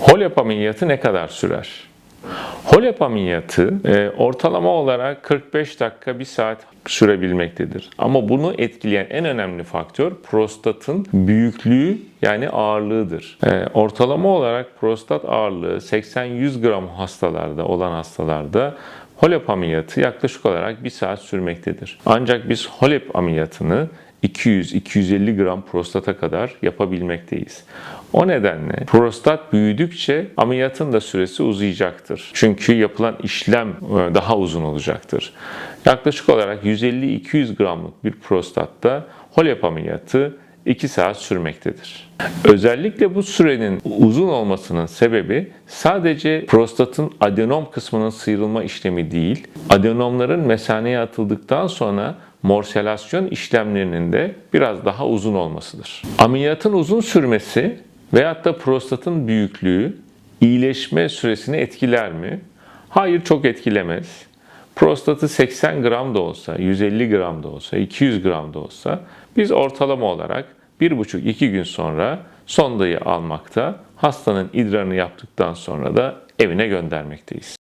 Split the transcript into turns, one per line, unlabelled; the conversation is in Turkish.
HOLEP ameliyatı ne kadar sürer? HOLEP ameliyatı e, ortalama olarak 45 dakika 1 saat sürebilmektedir. Ama bunu etkileyen en önemli faktör prostatın büyüklüğü yani ağırlığıdır. E, ortalama olarak prostat ağırlığı 80-100 gram hastalarda olan hastalarda HOLEP ameliyatı yaklaşık olarak 1 saat sürmektedir. Ancak biz HOLEP ameliyatını 200-250 gram prostata kadar yapabilmekteyiz. O nedenle prostat büyüdükçe ameliyatın da süresi uzayacaktır. Çünkü yapılan işlem e, daha uzun olacaktır. Yaklaşık olarak 150-200 gramlık bir prostatta HOLEP ameliyatı 2 saat sürmektedir. Özellikle bu sürenin uzun olmasının sebebi sadece prostatın adenom kısmının sıyrılma işlemi değil, adenomların mesaneye atıldıktan sonra morselasyon işlemlerinin de biraz daha uzun olmasıdır. Ameliyatın uzun sürmesi veyahut da prostatın büyüklüğü iyileşme süresini etkiler mi? Hayır çok etkilemez. Prostatı 80 gram da olsa, 150 gram da olsa, 200 gram da olsa biz ortalama olarak 1,5-2 gün sonra sondayı almakta, hastanın idrarını yaptıktan sonra da evine göndermekteyiz.